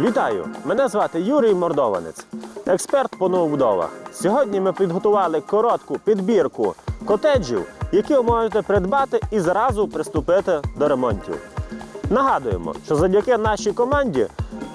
Вітаю! Мене звати Юрій Мордованець, експерт по новобудовах. Сьогодні ми підготували коротку підбірку котеджів, які ви можете придбати і зразу приступити до ремонтів. Нагадуємо, що завдяки нашій команді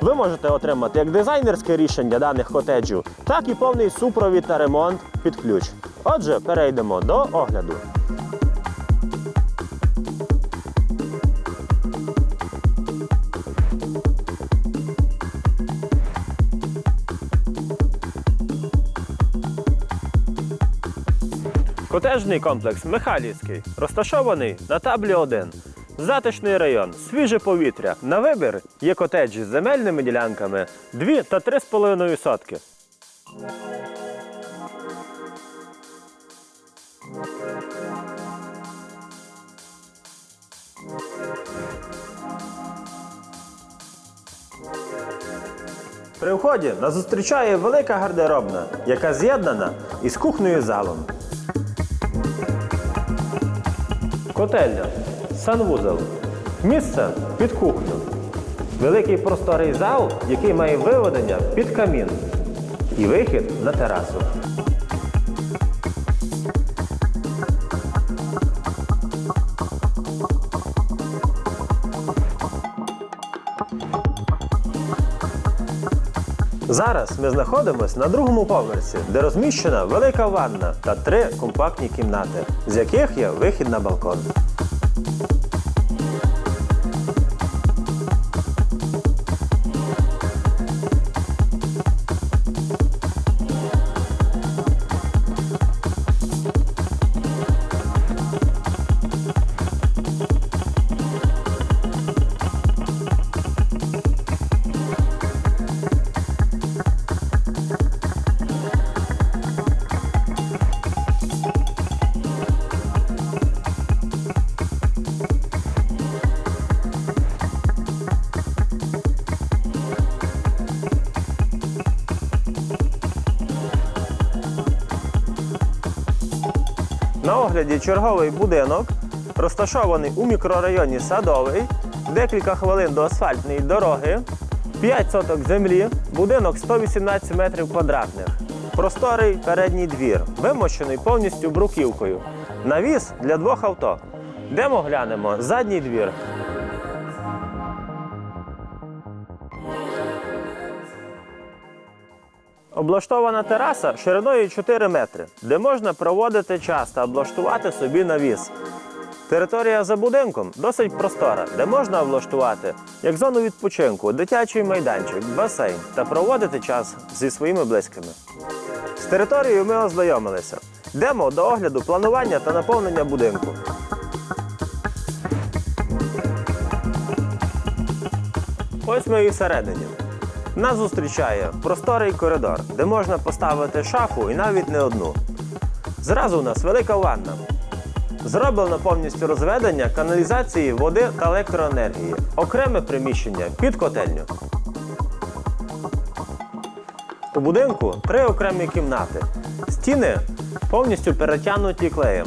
ви можете отримати як дизайнерське рішення даних котеджів, так і повний супровід та ремонт під ключ. Отже, перейдемо до огляду. Котежний комплекс Михайлівський розташований на таблі 1. Затишний район, свіже повітря. На вибір є котеджі з земельними ділянками 2 та 3,5 сотки. При вході нас зустрічає велика гардеробна, яка з'єднана із кухнею залом. Котельня, санвузол, місце під кухню. Великий просторий зал, який має виведення під камін. І вихід на терасу. Зараз ми знаходимося на другому поверсі, де розміщена велика ванна та три компактні кімнати, з яких є вихід на балкон. На огляді черговий будинок, розташований у мікрорайоні Садовий, декілька хвилин до асфальтної дороги, 5 соток землі, будинок 118 метрів квадратних, просторий передній двір, вимощений повністю бруківкою. Навіс для двох авто. Демо глянемо задній двір. Облаштована тераса шириною 4 метри, де можна проводити час та облаштувати собі навіс. Територія за будинком досить простора, де можна облаштувати як зону відпочинку, дитячий майданчик, басейн та проводити час зі своїми близькими. З територією ми ознайомилися. Йдемо до огляду планування та наповнення будинку. Ось ми і всередині. Нас зустрічає просторий коридор, де можна поставити шафу і навіть не одну. Зразу у нас велика ванна. Зроблено повністю розведення каналізації води та електроенергії. Окреме приміщення під котельню. У будинку три окремі кімнати. Стіни повністю перетягнуті клеєм.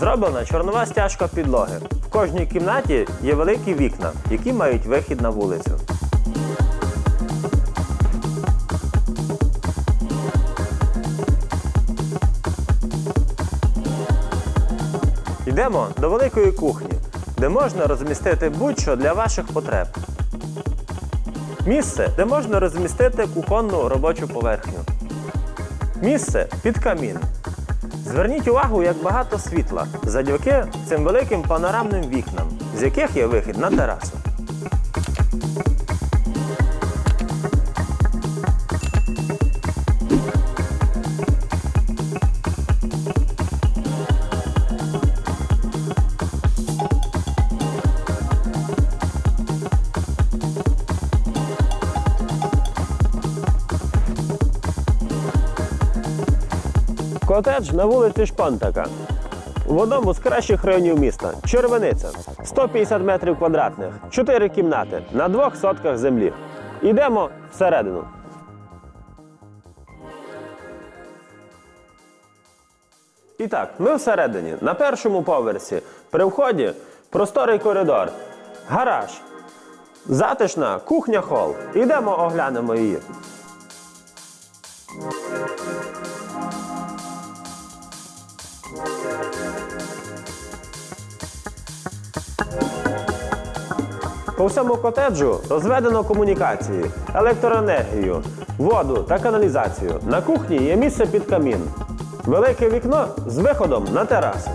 Зроблена чорнова стяжка підлоги. В кожній кімнаті є великі вікна, які мають вихід на вулицю. Йдемо до великої кухні, де можна розмістити будь-що для ваших потреб. Місце, де можна розмістити кухонну робочу поверхню. Місце під камін. Зверніть увагу, як багато світла завдяки цим великим панорамним вікнам, з яких є вихід на терасу. Котедж на вулиці Шпантака. В одному з кращих районів міста Червениця. 150 метрів квадратних, 4 кімнати на двох сотках землі. Йдемо всередину. І так, ми всередині, на першому поверсі, при вході просторий коридор, гараж, Затишна кухня хол. Ідемо оглянемо її. По всьому котеджу розведено комунікації, електроенергію, воду та каналізацію. На кухні є місце під камін. Велике вікно з виходом на терасу.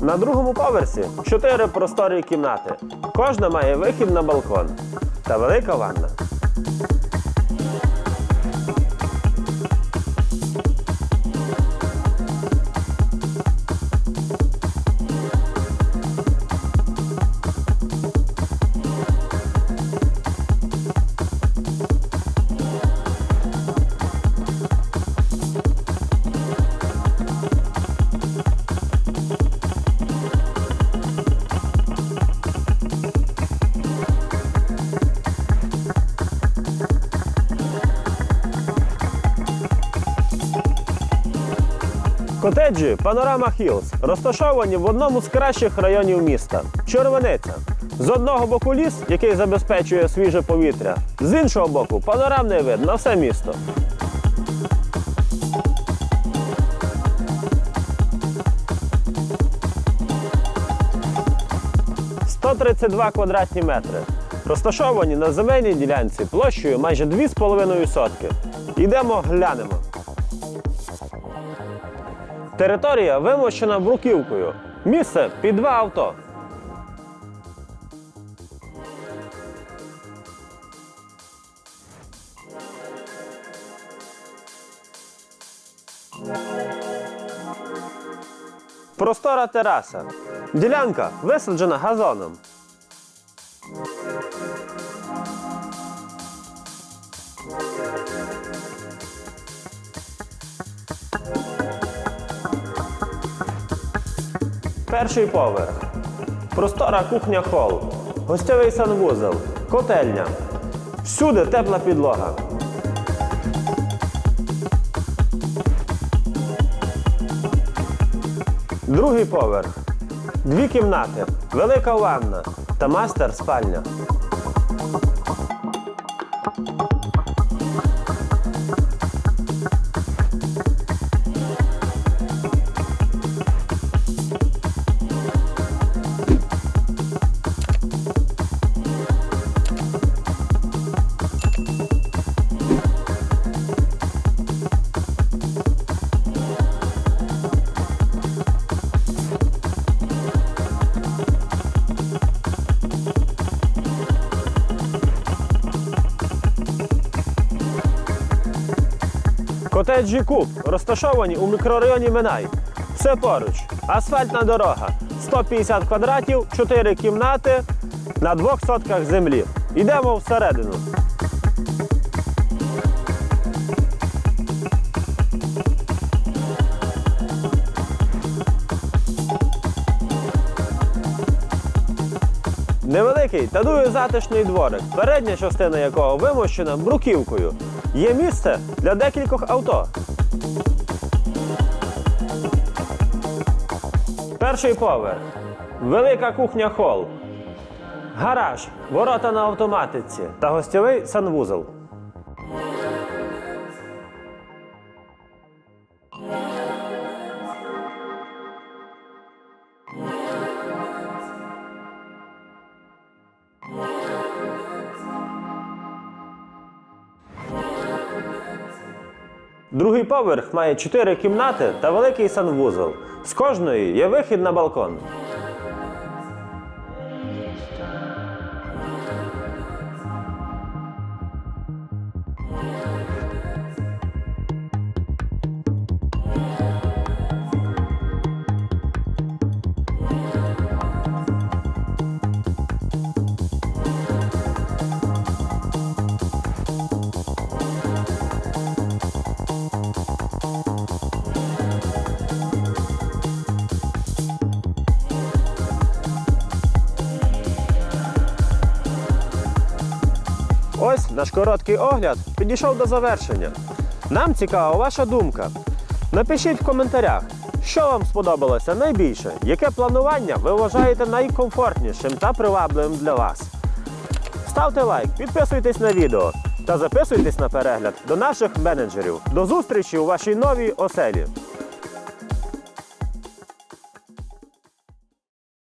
На другому поверсі чотири просторі кімнати. Кожна має вихід на балкон та велика ванна. Котеджі Панорама Хілз розташовані в одному з кращих районів міста Червониця. З одного боку ліс, який забезпечує свіже повітря, з іншого боку панорамний вид на все місто. «132 квадратні метри. Розташовані на земельній ділянці площею майже 2,5 сотки. Йдемо глянемо. Територія вимощена бруківкою. Місце під два авто. Простора тераса. Ділянка висаджена газоном. Перший поверх. Простора кухня хол. Гостьовий санвузол. Котельня. Всюди тепла підлога. Другий поверх. Дві кімнати, велика ванна та мастер спальня. Котеджі Куб розташовані у мікрорайоні Минай. Все поруч. Асфальтна дорога. 150 квадратів, 4 кімнати на двох сотках землі. Йдемо всередину. Невеликий та дуже затишний дворик, передня частина якого вимощена бруківкою. Є місце для декількох авто. Перший поверх. Велика кухня хол. Гараж, ворота на автоматиці та гостєвий санвузол. Другий поверх має чотири кімнати та великий санвузол. З кожної є вихід на балкон. Наш короткий огляд підійшов до завершення. Нам цікава ваша думка. Напишіть в коментарях, що вам сподобалося найбільше, яке планування ви вважаєте найкомфортнішим та привабливим для вас. Ставте лайк, підписуйтесь на відео та записуйтесь на перегляд до наших менеджерів. До зустрічі у вашій новій оселі.